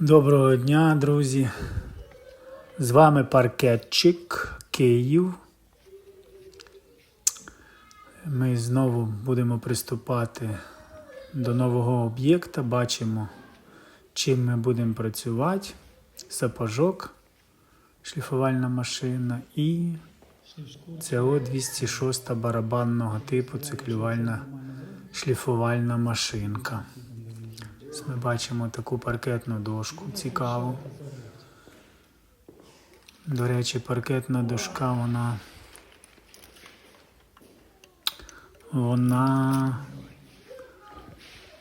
Доброго дня, друзі. З вами паркетчик Київ. Ми знову будемо приступати до нового об'єкта. Бачимо, чим ми будемо працювати. Сапожок, шліфувальна машина і ЦО 206 барабанного типу циклювальна шліфувальна машинка. Ось Ми бачимо таку паркетну дошку цікаву. До речі, паркетна дошка, вона. Вона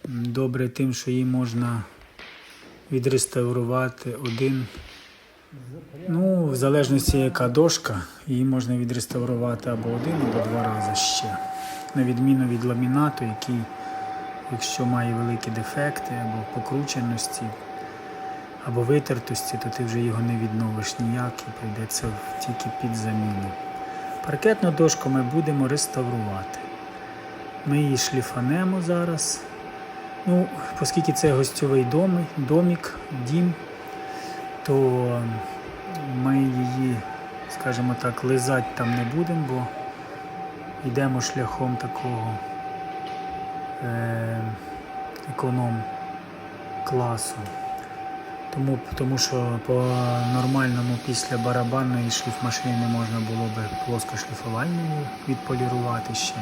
добре тим, що її можна відреставрувати один. Ну, в залежності яка дошка, її можна відреставрувати або один, або два рази ще. На відміну від ламінату, який Якщо має великі дефекти або покрученості, або витертості, то ти вже його не відновиш ніяк і прийдеться тільки під заміну. Паркетну дошку ми будемо реставрувати. Ми її шліфанемо зараз. Ну, оскільки це гостьовий дом, домік, дім, то ми її, скажімо так, лизати там не будемо, бо йдемо шляхом такого економ класу. Тому, тому що по нормальному після барабанної шліфмашини можна було би плоскошліфувальною відполірувати ще.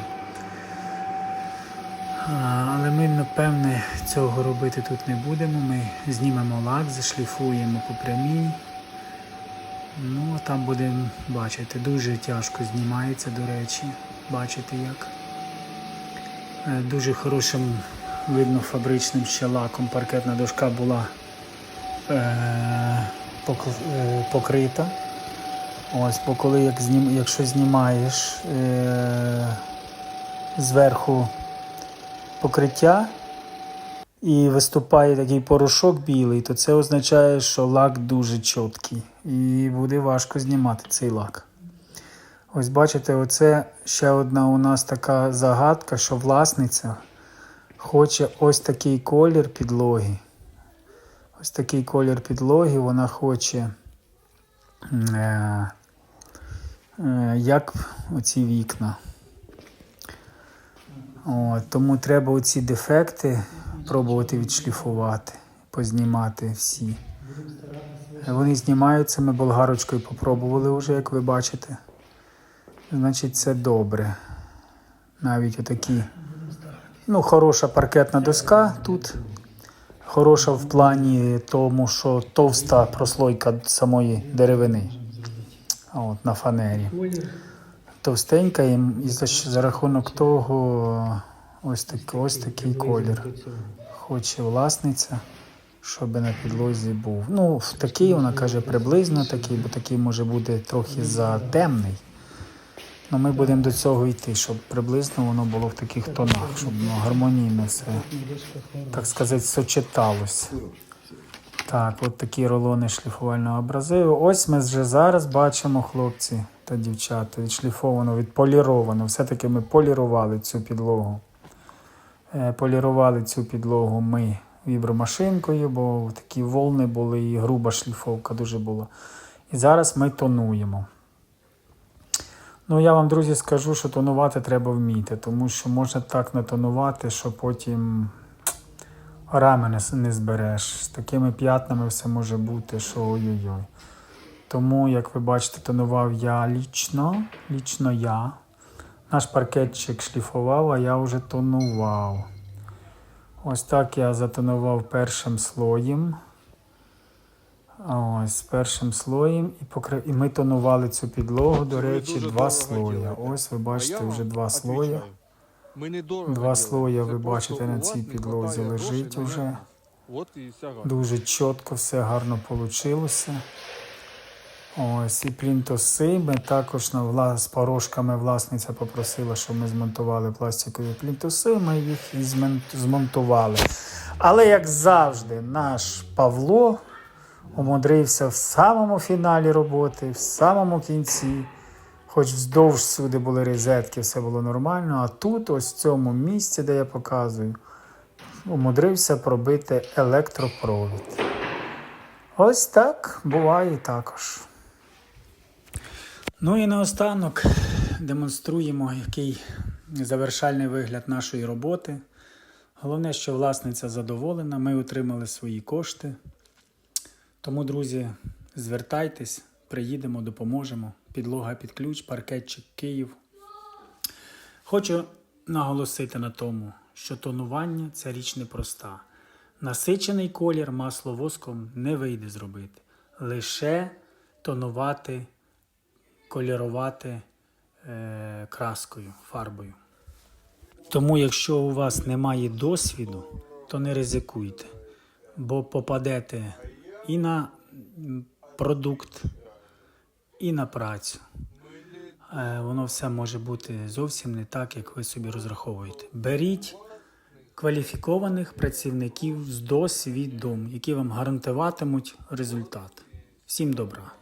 Але ми, напевне, цього робити тут не будемо. Ми знімемо лак, зашліфуємо по прямій. Ну, а там будемо бачити. Дуже тяжко знімається, до речі. Бачите як. Е, Дуже хорошим, видно, фабричним ще лаком паркетна дошка була е, е, покрита. Ось, бо коли як знім, якщо знімаєш е, зверху покриття і виступає такий порошок білий, то це означає, що лак дуже чіткий і буде важко знімати цей лак. Ось бачите, оце ще одна у нас така загадка, що власниця хоче ось такий колір підлоги. Ось такий колір підлоги вона хоче, е, е, як оці вікна. От, тому треба оці дефекти пробувати відшліфувати, познімати всі. Вони знімаються, ми болгарочкою попробували вже, як ви бачите. Значить, це добре. Навіть отакі. Ну, хороша паркетна доска тут. Хороша в плані тому, що товста прослойка самої деревини. От, на фанері. Товстенька і, і за, за рахунок того ось, так, ось такий колір. Хоче власниця, щоб на підлозі був. Ну, такий, вона каже, приблизно такий, бо такий може бути трохи затемний. Ну, ми будемо до цього йти, щоб приблизно воно було в таких тонах, щоб воно гармонійно все, так сказати, сочеталося. Так, от такі рулони шліфувального абразиву. Ось ми вже зараз бачимо, хлопці та дівчата, відшліфовано, відполіровано. Все-таки ми полірували цю підлогу. Е, Полірували цю підлогу ми вібромашинкою, бо такі волни були і груба шліфовка дуже була. І зараз ми тонуємо. Ну, я вам, друзі, скажу, що тонувати треба вміти, тому що можна так натонувати, що потім рами не, збереш. З такими п'ятнами все може бути, що ой-ой-ой. Тому, як ви бачите, тонував я лічно, лічно я. Наш паркетчик шліфував, а я вже тонував. Ось так я затонував першим слоєм. Ось першим слоєм і покри... і ми тонували цю підлогу, до речі, два слої. Ось ви бачите вже два дорого Два слоя ви бачите на цій підлозі лежить уже. Дуже чітко, все гарно вийшло. Ось і плінтуси. Ми також на вла... з порошками власниця попросила, щоб ми змонтували пластикові плінтуси. Ми їх і змонтували. Але, як завжди, наш Павло умудрився в самому фіналі роботи, в самому кінці. Хоч вздовж всюди були розетки, все було нормально. А тут, ось в цьому місці, де я показую, умудрився пробити електропровід. Ось так буває також. Ну і наостанок демонструємо, який завершальний вигляд нашої роботи. Головне, що власниця задоволена, ми отримали свої кошти. Тому, друзі, звертайтесь, приїдемо, допоможемо. Підлога під ключ, паркетчик Київ. Хочу наголосити на тому, що тонування це річ непроста. Насичений колір масло воском не вийде зробити. Лише тонувати, колірувати е, краскою, фарбою. Тому, якщо у вас немає досвіду, то не ризикуйте, бо попадете і на продукт, і на працю. Е, Воно все може бути зовсім не так, як ви собі розраховуєте. Беріть кваліфікованих працівників з досвідом, які вам гарантуватимуть результат. Всім добра!